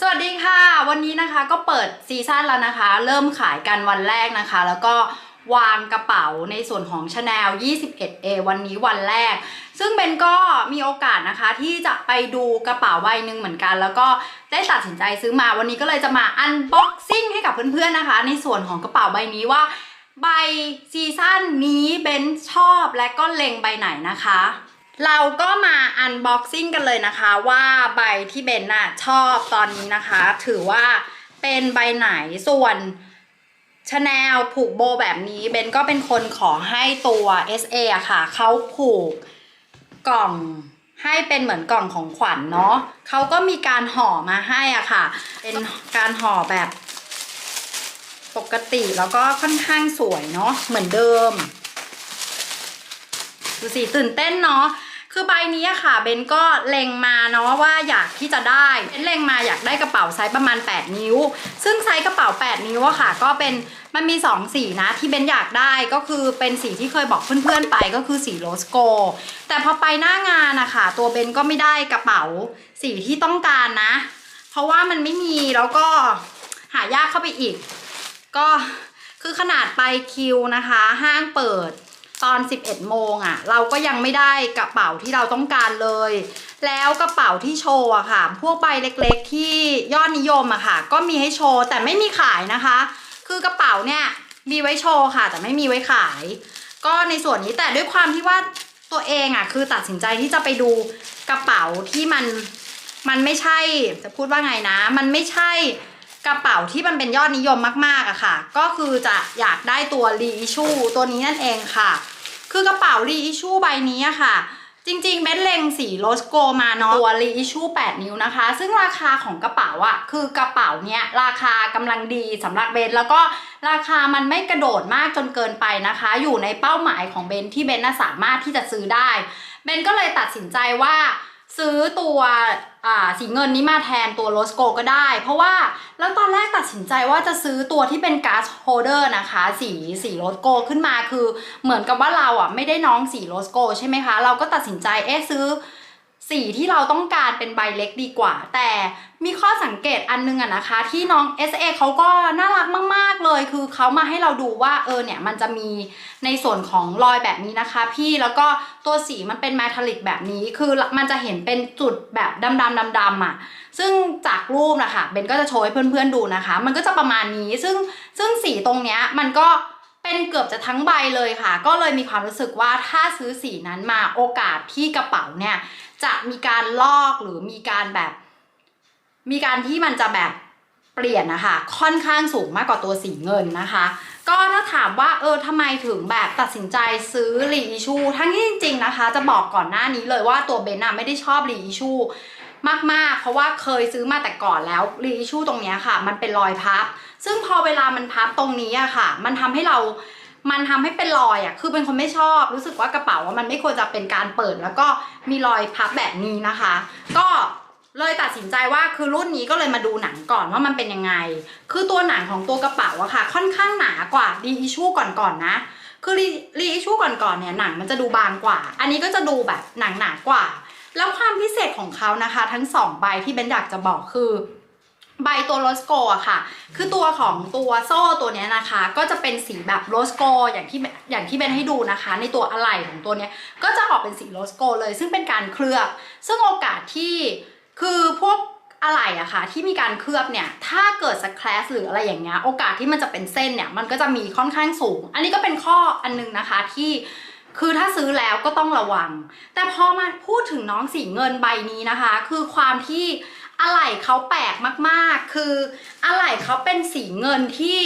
สวัสดีค่ะ วันนี้นะคะก็เปิดซีซั่นแล้วนะคะ เริ่มขายกันวันแรกนะคะ แล้วก็วางกระเป๋าในส่วนของ Chanel 21A วันนี้วันแรก ซึ่งเบนก็มีโอกาสนะคะที่จะไปดูกระเป๋าใบหนึ่งเหมือนกัน แล้วก็ได้ตัดสินใจซื้อมาวันนี้ก็เลยจะมาอันบ็อกซิ่งให้กับเพื่อนๆนะคะ ในส่วนของกระเป๋าใบนี้ว่าใบซีซั่นนี้เบนชอบและก็เล็งใบไหนนะคะ เราก็มาอันบ็อกซิ่งกันเลยนะคะ ว่าใบที่เบนน่ะชอบตอนนี้นะคะ ถือว่าเป็นใบไหนส่วนชาแนลผูกโบแบบนี้เบนก็เป็นคนขอให้ตัว SA อะค่ะเขาผูกกล่องให้เป็นเหมือนกล่องของขวัญเนาะเขาก็มีการห่อมาให้อะค่ะ เป็นการห่อแบบปกติแล้วก็ค่อนข้างสวยเนาะเหมือนเดิม ดูสิตื่นเต้นเนาะคือใบนี้ค่ะเบนก็เล็งมาเนาะว่าอยากที่จะได้เบนเล็งมาอยากได้กระเป๋าไซส์ประมาณ 8 นิ้ว ซึ่งไซส์กระเป๋า 8 นิ้วอะค่ะ ก็เป็นมันมี 2 สีนะที่เบนอยากได้ก็คือเป็นสีที่เคยบอกเพื่อนๆไปก็คือสีโรสโก แต่พอไปหน้างานอะค่ะตัวเบนก็ไม่ได้กระเป๋าสีที่ต้องการนะ เพราะว่ามันไม่มีแล้วก็หายากเข้าไปอีก ก็คือขนาดไปคิวนะคะ ห้างเปิด ตอน 11 โมงอะ่ะ เราก็ยังไม่ได้กระเป๋าที่เราต้องการเลย แล้วกระเป๋าที่โชว์อะค่ะ พวกใบเล็กๆที่ยอดนิยมอะค่ะ ก็มีให้โชว์แต่ไม่มีขายนะคะ คือกระเป๋าเนี่ยมีไว้โชว์ค่ะ แต่ไม่มีไว้ขาย ก็ในส่วนนี้แต่ด้วยความที่ว่าตัวเองอะคือตัดสินใจที่จะไปดูกระเป๋าที่มันมันไม่ใช่จะพูดว่าไงนะ มันไม่ใช่กระเป๋าที่มันเป็นยอดนิยมมากๆอะค่ะ ก็คือจะอยากได้ตัว reissue ตัวนี้นั่นเองค่ะ คือกระเป๋า reissue ใบนี้อะค่ะ จริงๆเบนเล็งสีโลสโกมาเนาะตัว reissue 8นิ้วนะคะ ซึ่งราคาของกระเป๋าอะคือกระเป๋าเนี้ยราคากำลังดีสำหรับเบนแล้วก็ราคามันไม่กระโดดมากจนเกินไปนะคะ อยู่ในเป้าหมายของเบนที่เบนน่ะสามารถที่จะซื้อได้เบนก็เลยตัดสินใจว่าซื้อตัว สีเงินนี้มาแทนตัวโรสโกก็ได้ เพราะว่าแล้วตอนแรกตัดสินใจว่าจะซื้อตัวที่เป็นกาซโฮเดอร์นะคะ สีสีโรสโกขึ้นมาคือเหมือนกับว่าเราอะไม่ได้น้องสีโรสโกใช่ไหมคะ เราก็ตัดสินใจเอ๊ะซื้อ สีที่เราต้องการเป็นใบเล็กดีกว่า แต่มีข้อสังเกตอันนึงอะนะคะ ที่น้อง SA เขาก็น่ารักมาก ๆ เลย คือเขามาให้เราดูว่าเออเนี่ยมันจะมีในส่วนของรอยแบบนี้นะคะ พี่แล้วก็ตัวสีมันเป็นแมทัลลิกแบบนี้ คือมันจะเห็นเป็นจุดแบบดำๆดำๆอะซึ่งจากรูปนะคะเบนก็จะโชว์ให้เพื่อน ๆ ดูนะคะ มันก็จะประมาณนี้ซึ่งซึ่งสีตรงเนี้ยมันก็เเป็นเกือบจะทั้งใบเลยค่ะ ก็เลยมีความรู้สึกว่าถ้าซื้อสีนั้นมาโอกาสที่กระเป๋าเนี่ยจะมีการลอกหรือมีการแบบ มีการที่มันจะแบบเปลี่ยนนะคะค่อนข้างสูงมากกว่าตัวสีเงินนะคะ ก็ถ้าถามว่าเออทำไมถึงแบบตัดสินใจซื้อรีอิชูทั้งที่จริง ๆ นะคะ จะบอกก่อนหน้านี้เลยว่าตัวเบนน่ะไม่ได้ชอบรีอิชู มากๆ เพราะว่าเคยซื้อมาแต่ก่อนแล้วรีอิชูตรงนี้ค่ะ มันเป็นรอยพับ ซึ่งพอเวลามันพับตรงนี้อะค่ะ มันทำให้เรามันทำให้เป็นรอยอะคือเป็นคนไม่ชอบ รู้สึกว่ากระเป๋าว่ามันไม่ควรจะเป็นการเปิด แล้วก็มีรอยพับแบบนี้นะคะ ก็เลยตัดสินใจว่าคือรุ่นนี้ก็เลยมาดูหนังก่อนว่ามันเป็นยังไง คือตัวหนังของตัวกระเป๋าอะค่ะ ค่อนข้างหนากว่าดีอิชูก่อนๆนะ คือรีรีอิชูก่อนๆเนี่ยหนังมันจะดูบางกว่า อันนี้ก็จะดูแบบหนังหนากว่า แล้วความพิเศษของเขานะคะ ทั้งสองใบที่เบนอยากจะบอกคือใบตัวโรสโกอะค่ะ คือตัวของตัวโซ่ตัวนี้นะคะ ก็จะเป็นสีแบบโรสโกอย่างที่อย่างที่เบนให้ดูนะคะ ในตัวอะไหล่ของตัวนี้ก็จะออกเป็นสีโรสโกเลย ซึ่งเป็นการเคลือบ ซึ่งโอกาสที่คือพวกอะไหล่อะค่ะที่มีการเคลือบเนี่ย ถ้าเกิดสแครชหรืออะไรอย่างเงี้ยโอกาสที่มันจะเป็นเส้นเนี่ยมันก็จะมีค่อนข้างสูง อันนี้ก็เป็นข้ออันนึงนะคะที่ คือถ้าซื้อแล้วก็ต้องระวัง แต่พอมาพูดถึงน้องสีเงินใบนี้นะคะ คือความที่อะไหล่เขาแปลกมากๆ คืออะไหล่เขาเป็นสีเงินที่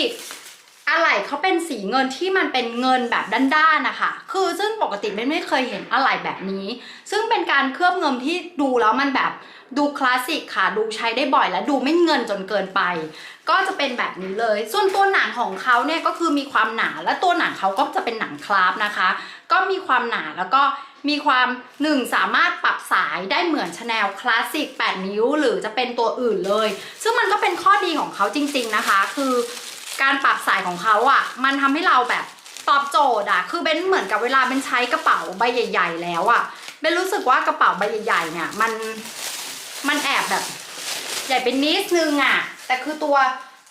อะไหล่เขาเป็นสีเงินที่มันเป็นเงินแบบด้านๆนะคะ คือซึ่งปกติไม่ไม่เคยเห็นอะไหล่แบบนี้ ซึ่งเป็นการเคลือบเงินที่ดูแล้วมันแบบดูคลาสสิกค่ะ ดูใช้ได้บ่อยและดูไม่เงินจนเกินไป ก็จะเป็นแบบนี้เลย ส่วนตัวหนังของเขาเนี่ยก็คือมีความหนาและตัวหนังเขาก็จะเป็นหนังคราฟนะคะ ก็มีความหนาแล้วก็มีความหนึ่งสามารถปรับสายได้เหมือนชาแนลคลาสสิก8 นิ้ว หรือจะเป็นตัวอื่นเลย ซึ่งมันก็เป็นข้อดีของเขาจริง ๆนะคะ คือการปรับสายของเขาอะ่ะ มันทำให้เราแบบตอบโจทย์อะ่ะคือเบนเหมือนกับเวลาเป็นใช้กระเป๋าใบใหญ่ ๆ แล้วอะ่ะเบนรู้สึกว่ากระเป๋าใบใหญ่ๆเนี่ยมันมันแอบแบบ ใหญ่ไปนิดนึงอะแต่คือตัว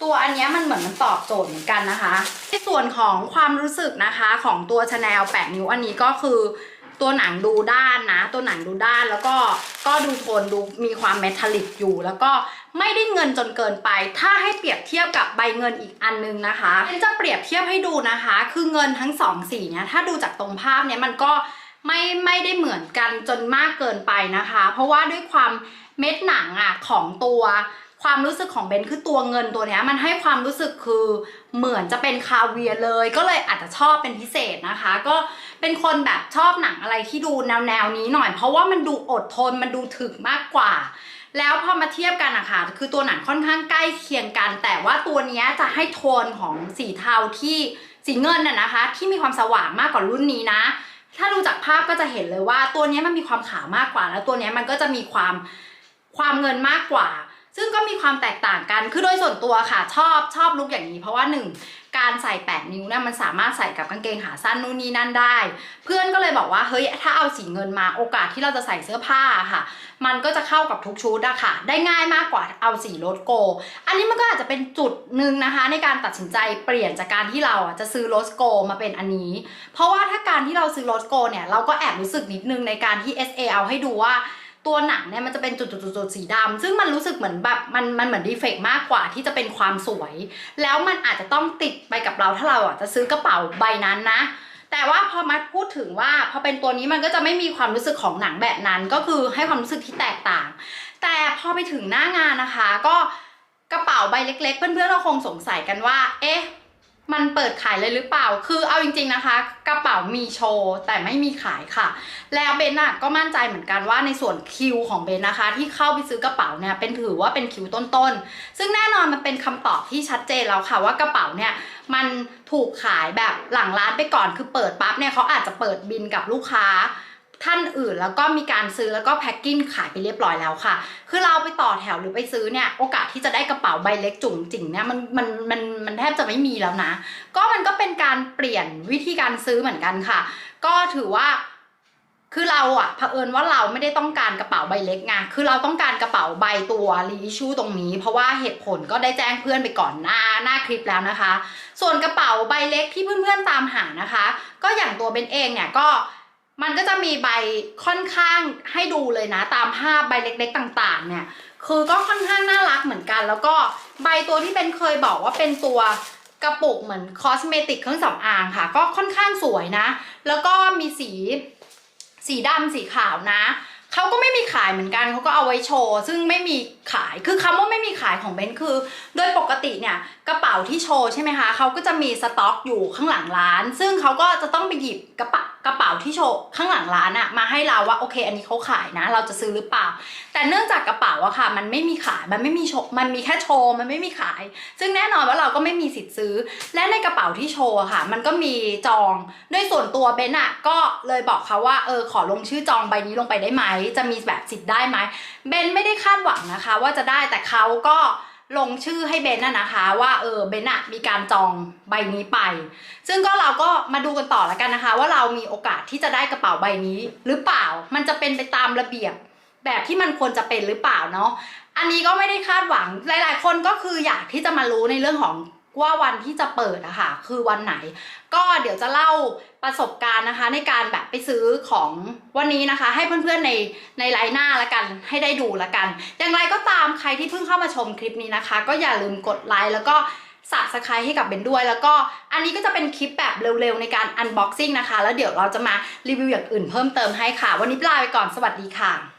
ตัวอันนี้มันเหมือนมันตอบโจทย์เหมือนกันนะคะ ในส่วนของความรู้สึกนะคะของตัวชาแนล8นิ้วอันนี้ก็คือตัวหนังดูด้านนะ ตัวหนังดูด้านแล้วก็ก็ดูโทนดูมีความเมทัลลิกอยู่ แล้วก็ไม่ได้เงินจนเกินไป ถ้าให้เปรียบเทียบกับใบเงินอีกอันนึงนะคะจะเปรียบเทียบให้ดูนะคะ คือเงินทั้งสองสีเนี่ยถ้าดูจากตรงภาพเนี่ยมันก็ไม่ไม่ได้เหมือนกันจนมากเกินไปนะคะ เพราะว่าด้วยความเม็ดหนังอะของตัว ความรู้สึกของเบนคือตัวเงินตัวเนี้ยมันให้ความรู้สึกคือเหมือนจะเป็นคาเวียเลย ก็เลยอาจจะชอบเป็นพิเศษนะคะ ก็เป็นคนแบบชอบหนังอะไรที่ดูแนวแนวนี้หน่อย เพราะว่ามันดูอดทนมันดูถึกมากกว่า แล้วพอมาเทียบกันอะค่ะคือตัวหนังค่อนข้างใกล้เคียงกัน แต่ว่าตัวนี้จะให้โทนของสีเทาที่สีเงินน่ะนะคะ ที่มีความสว่างมากกว่ารุ่นนี้นะถ้าดูจากภาพก็จะเห็นเลยว่าตัวนี้มันมีความขาวมากกว่า แล้วตัวนี้มันก็จะมีความความเงินมากกว่า ซึ่งก็มีความแตกต่างกัน คือโดยส่วนตัวค่ะชอบชอบลุคอย่างนี้ เพราะว่าหนึ่งการใส่ 8 นิ้วเนี่ยมันสามารถใส่กับกางเกงขาสั้นนู่นนี่นั่นได้ เพื่อนก็เลยบอกว่าเฮ้ยถ้าเอาสีเงินมาโอกาสที่เราจะใส่เสื้อผ้าค่ะ มันก็จะเข้ากับทุกชุดอะค่ะ ได้ง่ายมากกว่าเอาสีโรสโก อันนี้มันก็อาจจะเป็นจุดหนึ่งนะคะ ในการตัดสินใจเปลี่ยนจากการที่เราจะซื้อโรสโกมาเป็นอันนี้ เพราะว่าถ้าการที่เราซื้อโรสโกเนี่ยเราก็แอบรู้สึกนิดนึงในการที่ SA เอาให้ดูว่า ตัวหนังเนี่ยมันจะเป็นจุดๆๆสีดำซึ่งมันรู้สึกเหมือนแบบมันมันเหมือนดีเฟกต์มากกว่าที่จะเป็นความสวย แล้วมันอาจจะต้องติดไปกับเราถ้าเราอะจะซื้อกระเป๋าใบนั้นนะ แต่ว่าพอมาพูดถึงว่าพอเป็นตัวนี้มันก็จะไม่มีความรู้สึกของหนังแบบนั้น ก็คือให้ความรู้สึกที่แตกต่าง แต่พอไปถึงหน้างานนะคะ ก็กระเป๋าใบเล็ก ๆ เพื่อนๆเราคงสงสัยกันว่า เอ๊ะ มันเปิดขายเลยหรือเปล่า คือเอาจริง ๆนะคะ กระเป๋ามีโชว์แต่ไม่มีขายค่ะ แล้วเบนน่ะก็มั่นใจเหมือนกันว่าในส่วนคิวของเบนนะคะ ที่เข้าไปซื้อกระเป๋าเนี่ยเป็นถือว่าเป็นคิวต้นๆ ซึ่งแน่นอนมันเป็นคำตอบที่ชัดเจนแล้วค่ะว่ากระเป๋าเนี่ยมันถูกขายแบบหลังร้านไปก่อนคือเปิดปั๊บเนี่ยเขาอาจจะเปิดบินกับลูกค้า ท่านอื่นแล้วก็มีการซื้อแล้วก็แพ็กกิ้งขายไปเรียบร้อยแล้วค่ะ คือเราไปต่อแถวหรือไปซื้อเนี่ยโอกาสที่จะได้กระเป๋าใบเล็กจุ๋งจิ๋งเนี่ยมันมันมันมันแทบจะไม่มีแล้วนะ ก็มันก็เป็นการเปลี่ยนวิธีการซื้อเหมือนกันค่ะ ก็ถือว่าคือเราอะเผอิญว่าเราไม่ได้ต้องการกระเป๋าใบเล็กไง คือเราต้องการกระเป๋าใบตัวรีชูตรงนี้ เพราะว่าเหตุผลก็ได้แจ้งเพื่อนไปก่อนหน้าหน้าคลิปแล้วนะคะ ส่วนกระเป๋าใบเล็กที่เพื่อนๆตามหานะคะ ก็อย่างตัวเบนเองเนี่ยก็ มันก็จะมีใบค่อนข้างให้ดูเลยนะ ตามภาพใบเล็กๆต่างๆ เนี่ย คือก็ค่อนข้างน่ารักเหมือนกัน แล้วก็ใบตัวที่เป็นเคยบอกว่าเป็นตัวกระปุกเหมือนคอสเมติกเครื่องสำอางค่ะ ก็ค่อนข้างสวยนะ แล้วก็มีสีสีดำสีขาวนะเขาก็ไม่มีขายเหมือนกันเขาก็เอาไว้โชว์ ซึ่งไม่มีขายคือคำว่าไม่มีขายของเบนคือ โดยปกติเนี่ยกระเป๋าที่โชว์ใช่ไหมคะเขาก็จะมีสต็อกอยู่ข้างหลังร้าน ซึ่งเขาก็จะต้องไปหยิบกระเป๋า๋าที่โชว์ข้างหลังร้านอะมาให้เราว่าโอเค อันนี้เขาขายนะ เราจะซื้อหรือเปล่า แต่เนื่องจากกระเป๋าอะค่ะ มันไม่มีขายมันไม่มีโชว์มันมีแค่โชว์มันไม่มีขาย ซึ่งแน่นอนว่าเราก็ไม่มีสิทธิ์ซื้อ และในกระเป๋าที่โชว์ค่ะ มันก็มีจองด้วยส่วนตัวเบนอะก็เลยบอกเขาว่าเออขอลงชื่อจองใบนี้ลงไปได้ไหมจะมีแบบสิทธิ์ได้ไหมเบนไม่ได้คาดหวังนะคะ ว่าจะได้แต่เขาก็ ลงชื่อให้เบนน่ะนะคะ ว่าเออเบนอะมีการจองใบนี้ไป ซึ่งก็เราก็มาดูกันต่อแล้วกันนะคะ ว่าเรามีโอกาสที่จะได้กระเป๋าใบนี้หรือเปล่ามันจะเป็นไปตามระเบียบแบบที่มันควรจะเป็นหรือเปล่าเนาะอันนี้ก็ไม่ได้คาดหวังหลาย ๆ คนก็คืออยากที่จะมารู้ในเรื่องของ ว่าวันที่จะเปิดอะค่ะคือวันไหน ก็เดี๋ยวจะเล่าประสบการณ์นะคะ ในการแบบไปซื้อของวันนี้นะคะ ให้เพื่อนๆในในไลน์หน้าละกันให้ได้ดูละกัน อย่างไรก็ตามใครที่เพิ่งเข้ามาชมคลิปนี้นะคะ ก็อย่าลืมกดไลค์แล้วก็ subscribe ให้กับเบนด้วย แล้วก็อันนี้ก็จะเป็นคลิปแบบเร็วๆ ในการ unboxing นะคะ แล้วเดี๋ยวเราจะมารีวิวอย่างอื่นเพิ่มเติมให้ค่ะ วันนี้ลาไปก่อนสวัสดีค่ะ